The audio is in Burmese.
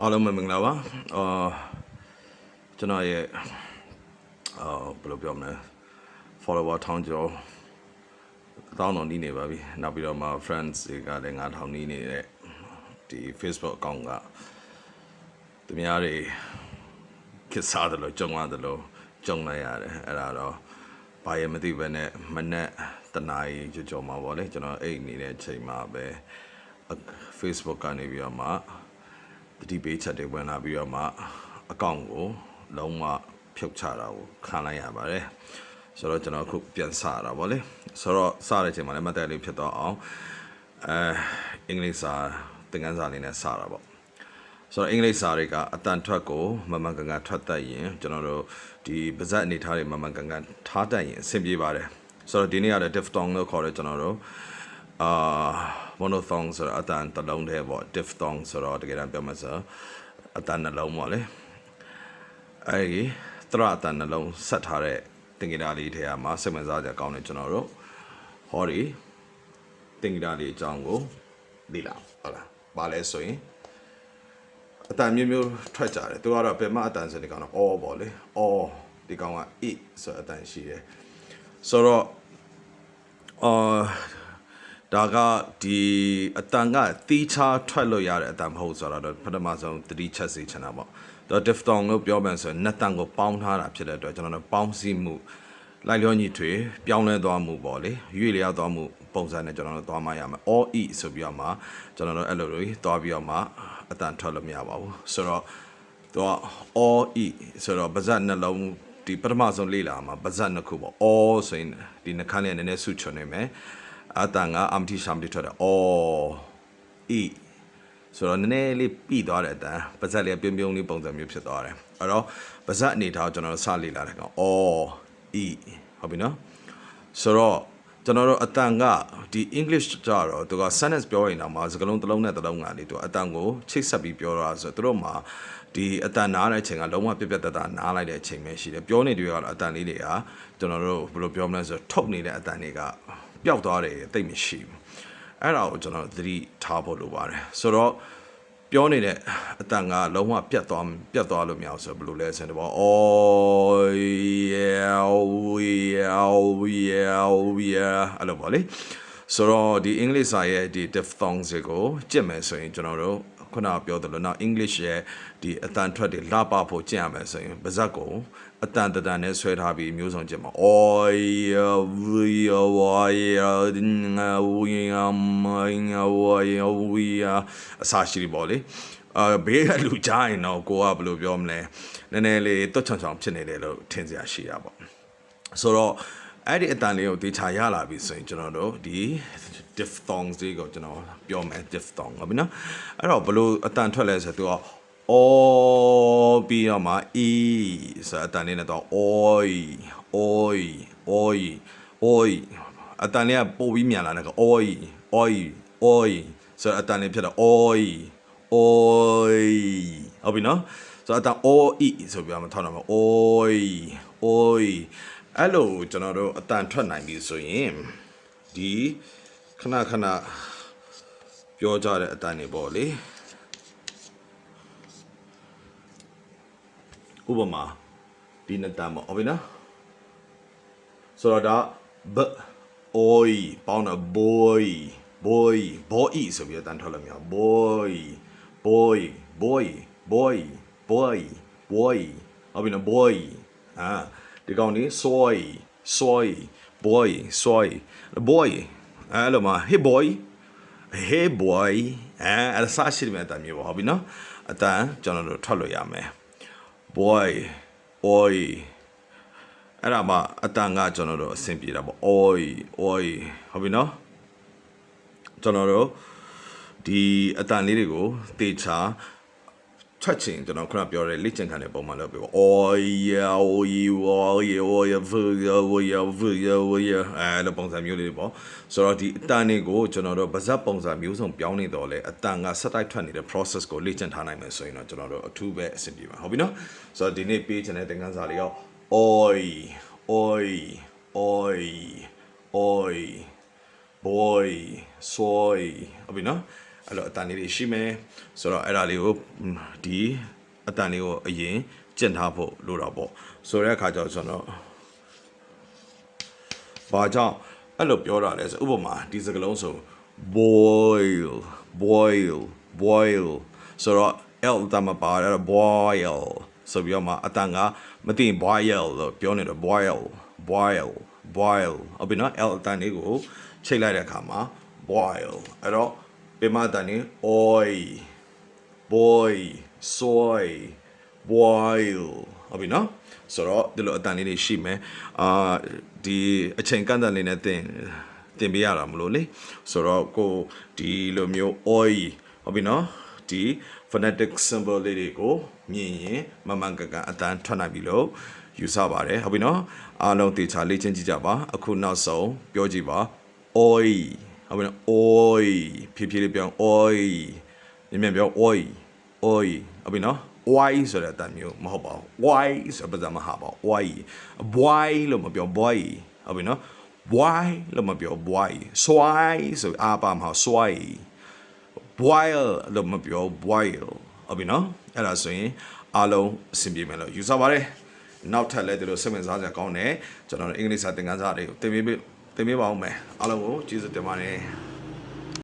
အားလုံးပဲမင်္ဂလာပါအာကျွန်တော်ရဲ့အာဘယ်လိုပြောမလဲ follower ထောင်ကျော်တောင်းတော့နီးနေပါပြီနောက်ပြီးတော့မှ friends တွေကလည်း9000နီးနေတဲ့ဒီ Facebook account ကသူများတွေခစ်စားတယ်လို့ကြုံရတယ်လို့ကြုံလိုက်ရတယ်အဲ့ဒါတော့ဘာရမသိပဲနဲ့မနဲ့တနာရီကြော်ကြော်မှာပေါ့လေကျွန်တော်အိတ်နေတဲ့အချိန်မှာပဲ Facebook ကနေပြီးတော့မှ တတိပေးချက်တွေဝင်လာပြီးတော့မှအကောင့်ကိုလုံးဝဖြုတ်ချတာကိုခံလိုက်ရပါတယ်ဆိုတော့ကျွန်တော်အခုပြန်စတာဗောလေဆိုတော့စတဲ့အချိန်မှာလည်းမတ်တက်လေးဖြစ်တော့အောင်အဲအင်္ဂလိပ်စာသင်ခန်းစာလေးနဲ့စတာဗောဆိုတော့အင်္ဂလိပ်စာတွေကအတန်ထွက်ကိုမမှန်ကန်ကန်ထွက်တတ်ရင်ကျွန်တော်တို့ဒီပါဇက်အနေထားတွေမမှန်ကန်ကန်ထားတတ်ရင်အဆင်ပြေပါတယ်ဆိုတော့ဒီနေ့ကလည်း diphthong လို့ခေါ်တယ်ကျွန်တော်တို့အာ monophthong ဆိုတော့အတန်တစ်လုံးတည်းပေါ့ diphthong ဆိုတော့တကယ်တမ်းပြောမှဆိုအတန်နှလုံးပေါ့လေအဲဒီသရအတန်နှလုံးဆက်ထားတဲ့တင်ကြတာလေးထဲမှာစိတ်ဝင်စားကြကောင်းတယ်ကျွန်တော်တို့ဟောဒီတင်ကြတာလေးအကြောင်းကိုလေ့လာဟုတ်လားဘာလဲဆိုရင်အတန်မျိုးမျိုးထွက်ကြတယ်သူကတော့ပြန်မအတန်ဆိုဒီကောင်တော့အော်ပေါ့လေအော်ဒီကောင်က e ဆိုအတန်ရှိတယ်ဆိုတော့အာ ဒါကဒီအတန်ကတီးခြားထွက်လို့ရတဲ့အတန်မဟုတ်ဆိုတော့ပထမဆုံးသတိချက်စေချင်တာပေါ့တော့ diphthong လို့ပြောမှဆိုရင်နှစ်တန်ကိုပေါင်းထားတာဖြစ်တဲ့အတွက်ကျွန်တော်တို့ပေါင်းစည်းမှုလိုက်လျောညီထွေပြောင်းလဲသွားမှုပေါ့လေရွေ့လျောက်သွားမှုပုံစံနဲ့ကျွန်တော်တို့သွားမှရမယ် all e ဆိုပြီးတော့မှကျွန်တော်တို့အဲ့လိုတွေသွားပြီးတော့မှအတန်ထွက်လို့မရပါဘူးဆိုတော့သူက all e ဆိုတော့ပါဇက်နှလုံးဒီပထမဆုံးလေ့လာမှာပါဇက်နှစ်ခုပေါ့ all ဆိုရင်ဒီနှခမ်းလေးနည်းနည်းဆုချွန်နေမယ် အတန်ကအမတိရှမ်တိထွက်တယ် all e ဆိုတော့နည်းနည်းလေးပြီးသွားတဲ့အတန်ပါဇက်လေးပြုံးပြုံးလေးပုံစံမျိုးဖြစ်သွားတယ်အဲ့တော့ပါဇက်အနေထားကိုကျွန်တော်တို့စလေ့လာတယ်ကောင် all e ဟုတ်ပြီနော်ဆိုတော့ကျွန်တော်တို့အတန်ကဒီ English ကြတော့သူက sentence ပြောရင်တော့မှာစကားလုံးတစ်လုံးနဲ့တစ်လုံးကလေသူအတန်ကိုချိတ်ဆက်ပြီးပြောတာဆိုတော့သူတို့မှာဒီအတန်နားတဲ့အချိန်ကလုံးဝပြက်ပြက်တတနားလိုက်တဲ့အချိန်ပဲရှိတယ်ပြောနေတွေကတော့အတန်လေးတွေကကျွန်တော်တို့ဘယ်လိုပြောမလဲဆိုတော့ထုတ်နေတဲ့အတန်တွေက ပျောက်သွားတယ်တိတ်မရှိဘူးအဲ့ဒါကိုကျွန်တော်သတိထားဖို့လိုပါတယ်ဆိုတော့ပြောနေတဲ့အတန်ကလုံးဝပြတ်သွားပြတ်သွားလို့မရဘူးဆိုတော့ဘယ်လိုလဲဆိုတော့အော် yeah yeah yeah yeah အဲ့လိုပါလေဆိုတော့ဒီ English စာရဲ့ဒီ diphthongs တွေကိုကြည့်မယ်ဆိုရင်ကျွန်တော်တို့ ခုနကပြောသလိုနောက် English ရဲ့ဒီအတန်ထွက်တွေလှပဖို့ကြည့်ရမယ်ဆိုရင်ပါဇက်ကိုအတန်တတန်နဲ့ဆွဲထားပြီးမျိုးစုံကြည့်မှာ oh yeah yeah yeah yeah yeah အစာရှိပေါ့လေအာဘေးကလူကြားရင်တော့ကိုကဘယ်လိုပြောမလဲနည်းနည်းလေးတွတ်ချောင်ချောင်ဖြစ်နေတယ်လို့ထင်စရာရှိတာပေါ့ဆိုတော့ အဲ့ဒီအတန်လေးကိုတေချာရလာပြီဆိုရင်ကျွန်တော်တို့ဒီ diphthongs တွေကိုကျွန်တော်ပြောမယ် diphthong ဟုတ်ပြီနော်အဲ့တော့ဘလို့အတန်ထွက်လဲဆိုတော့သူက o ပြီးတော့မှ e ဆိုအတန်လေးနဲ့တော့ oi oi oi oi အတန်လေးကပို့ပြီးမြန်လာတယ်က oi oi oi ဆိုအတန်လေးဖြစ်တော့ oi oi ဟုတ်ပြီနော်ဆိုတော့အတန် oi ဆိုပြီးတော့မှထောက်တော့မှာ oi oi အဲ့လိုကျွန်တော်တို့အတန်ထွက်နိုင်ပြီဆိုရင်ဒီခဏခဏပြောကြတဲ့အတန်တွေပေါ့လေဥပမာဒီနှစ်တန်ပေါ့ဟုတ်ပြီနော်ဆိုတော့ဒါ b oi ပေါင်းတော့ boy boy boy ဆိုပြီးတော့တန်ထွက်လို့မရဘူး boy boy boy boy boy boy ဟုတ်ပြီနော် boy အာ ဒီကောင်นี้ soy soy boy soy boy အဲ့လိုမှာ hey boy hey boy အဲအဲ့ဒါစားရှိတယ်အတန်မျိုးပေါ့ဟုတ်ပြီနော်အတန်ကျွန်တော်တို့ထွက်လို့ရမယ် boy oi အဲ့ဒါမှအတန်ကကျွန်တော်တို့အဆင်ပြေတာပေါ့ oi oi ဟုတ်ပြီနော်ကျွန်တော်တို့ဒီအတန်လေးတွေကိုတေချာ ထွက်ချင်ကျွန်တော်ခုနပြောတဲ့လေ့ကျင့်ခန်းတဲ့ပုံမှန်လုပ်ပြီးပေါ့ oi oi oi oi oi oi oi အဲလိုပုံစံမျိုးလေးပေါ့ဆိုတော့ဒီအတန်တွေကိုကျွန်တော်တို့ဗဇက်ပုံစံမျိုးစုံပြောင်းနေတော့လေအတန်ကဆက်တိုက်ထွက်နေတဲ့ process ကိုလေ့ကျင့်ထားနိုင်မယ်ဆိုရင်တော့ကျွန်တော်တို့အထူးပဲအဆင်ပြေပါဟုတ်ပြီနော်ဆိုတော့ဒီနေ့ပေးချင်တဲ့သင်ခန်းစာလေးရော oi oi oi oi boy soy ဟုတ်ပြီနော် အဲ့လိုအတန်လေးတွေရှိမယ်ဆိုတော့အဲ့ဒါလေးကိုဒီအတန်လေးကိုအရင်ကျင့်ထားဖို့လိုတာပေါ့ဆိုတဲ့အခါကျတော့ကျွန်တော်ဘာကြောင့်အဲ့လိုပြောတာလဲဆိုဥပမာဒီစကားလုံးဆို boil boil boil ဆိုတော့ l တမပါတော့ boil ဆိုပြီးတော့မှအတန်ကမသိရင် boil လို့ပြောနေတော့ boil boil boil အပြင်နော် l အတန်လေးကိုချိတ်လိုက်တဲ့အခါမှာ boil အဲ့တော့ ပြမအတန်လေး oil boy soy boil ဟုတ်ပြီနော်ဆိုတော့ဒီလိုအတန်လေးတွေရှိမယ်အာဒီအချိန်ကန့်သတ်လေးနဲ့တင်တင်ပေးရတာမလို့လေဆိုတော့ကိုဒီလိုမျိုး oil ဟုတ်ပြီနော်ဒီ phonetic symbol လေးတွေကိုမြင်ရင်မမှန်ကန်ကန်အတန်ထွက်နိုင်ပြီလို့ယူဆပါတယ်ဟုတ်ပြီနော်အားလုံးတေချာလေ့ကျင့်ကြည့်ကြပါအခုနောက်ဆုံးပြောကြည့်ပါ oil ဟုတ်ပြီနော် oil ဖြည်းဖြည်းလေးပြောင်း oil မြန်မြန်ပြော oil oil ဟုတ်ပြီနော် why ဆိုတဲ့အတန်မျိုးမဟုတ်ပါဘူး why ဆိုတဲ့ပဇာမဟာပါ why why လို့မပြော boy ဟုတ်ပြီနော် why လို့မပြော why swai ဆိုအားပါမှာ swai boil လို့မပြော boil ဟုတ်ပြီနော်အဲ့ဒါဆိုရင်အားလုံးအဆင်ပြေမယ်လို့ယူဆပါတယ်နောက်ထပ်လည်းဒီလိုစိတ်ဝင်စားစရာကောင်းတယ်ကျွန်တော်တို့အင်္ဂလိပ်စာသင်ခန်းစာတွေကိုသင်ပေး သင်ပေးပါဦးမယ်အားလုံးကိုကျေးဇူးတင်ပါတယ်